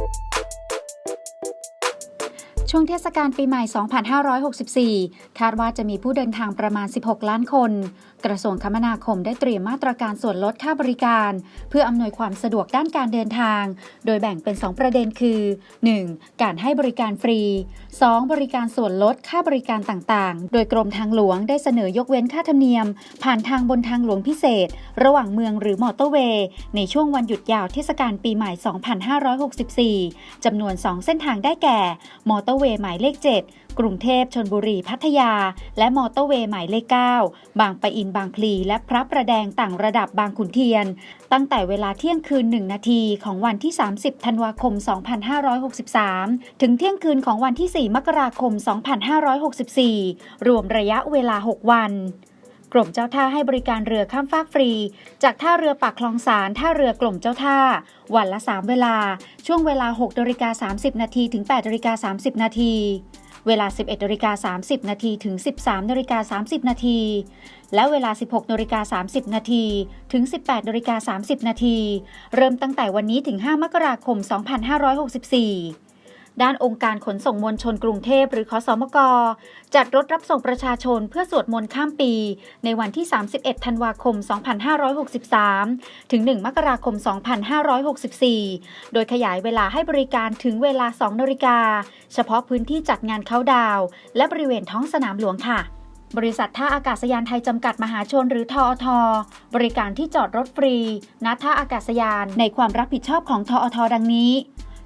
Thank you ช่วงเทศกาลปีใหม่ 2564 คาดว่าจะมีผู้เดินทางประมาณ 16 ล้านคน กระทรวงคมนาคมได้เตรียมมาตรการส่วนลดค่าบริการ เพื่ออำนวยความสะดวกด้านการเดินทาง โดยแบ่งเป็น 2 ประเด็นคือ 1. การให้บริการฟรี 2. บริการส่วนลดค่าบริการต่างๆ โดยกรมทางหลวงได้เสนอยกเว้นค่าธรรมเนียม ผ่านทางบนทางหลวงพิเศษ ระหว่างเมืองหรือมอเตอร์เวย์ในช่วงวันหยุดยาวเทศกาลปีใหม่ 2564 จำนวน 2 เส้นทางได้แก่ มอเตอร์เวย์หมายเลข 7 กรุงเทพชนบุรีพัทยา และมอเตอร์เวย์หมายเลข 9 บางปะอินบางพลีและพระประแดงต่างระดับบางขุนเทียน ตั้งแต่เวลาเที่ยงคืน 1 นาทีของวันที่ 30 ธันวาคม 2563 ถึงเที่ยงคืนของวันที่ 4 มกราคม 2564 รวมระยะเวลา 6 วัน กรมเจ้าท่าให้บริการเรือข้ามฟากฟรี จากท่าเรือปากคลองสารท่าเรือกรมเจ้าท่า วันละ 3 เวลา ช่วงเวลา6นาฬิกา30นาทีถึง8นาฬิกา30นาทีเวลา 11นาฬิกา30นาทีถึง 13นาฬิกา30นาทีและเวลา 16นาฬิกา30นาทีถึง 18นาฬิกา30นาทีเริ่มตั้งแต่วันนี้ถึง 5 มกราคม 2564 ด้านองค์การขนส่งมวลชนกรุงเทพหรือขอสมก จัดรถรับส่งประชาชนเพื่อสวดมนต์ข้ามปี ในวันที่ 31 ธันวาคม 2563 ถึง 1 มกราคม 2564 โดยขยายเวลาให้บริการถึงเวลา 2นาฬิกา เฉพาะพื้นที่จัดงานเข้าดาว และบริเวณท้องสนามหลวงค่ะบริษัทท่าอากาศยานไทยจำกัดมหาชนหรือทอท บริการที่จอดรถฟรีณท่าอากาศยานในความรับผิดชอบของทอท ดังนี้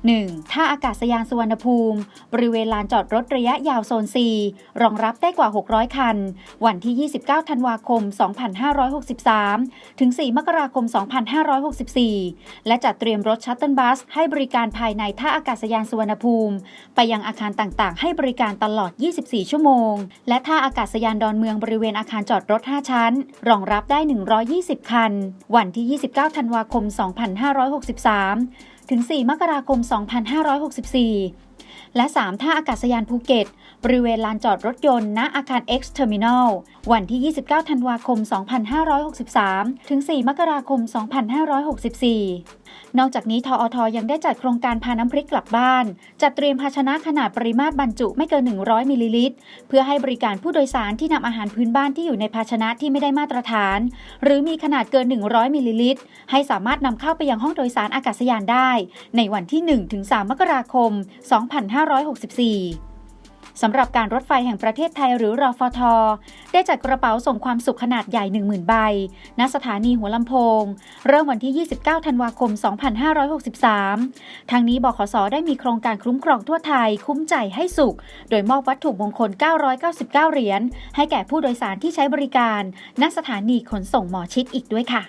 1. ท่าอากาศยานสุวรรณภูมิ บริเวณลานจอดรถระยะยาวโซน 4 รองรับได้กว่า 600 คัน วันที่ 29 ธันวาคม 2563 ถึง 4 มกราคม 2564 และจัดเตรียมรถชัตเติลบัส ให้บริการภายในท่าอากาศยานสุวรรณภูมิ ไปยังอาคารต่างๆ ให้บริการตลอด 24 ชั่วโมง และท่าอากาศยานดอนเมืองบริเวณอาคารจอดรถ 5 ชั้น รองรับได้ 120 คัน วันที่ 29 ธันวาคม 2563 ถึง 4 มกราคม 2564และ 3 ท่าอากาศยานภูเก็ต บริเวณลานจอดรถยนต์ ณ อาคาร X Terminal วันที่ 29 ธันวาคม 2563 ถึง 4 มกราคม 2564 นอกจากนี้ทออทยังได้จัดโครงการพาน้ำพริกกลับบ้าน จัดเตรียมภาชนะขนาดปริมาตรบรรจุไม่เกิน 100 มิลลิลิตร เพื่อให้บริการผู้โดยสารที่นำอาหารพื้นบ้านที่อยู่ในภาชนะที่ไม่ได้มาตรฐาน หรือมีขนาดเกิน 100 มิลลิลิตร ให้สามารถนำเข้าไปยังห้องโดยสารอากาศยานได้ ในวันที่ 1-3 มกราคม2564 สำหรับการรถไฟแห่งประเทศไทยหรือรอฟท ได้จัดกระเป๋าส่งความสุขขนาดใหญ่ 10,000 ใบ ณ สถานีหัวลำโพง เริ่มวันที่ 29 ธันวาคม 2563 ทางนี้บขส ได้มีโครงการคุ้มครองทั่วไทย คุ้มใจให้สุข โดยมอบวัตถุมงคล 999 เหรียญ ให้แก่ผู้โดยสารที่ใช้บริการ ณ สถานีขนส่งหมอชิดอีกด้วยค่ะ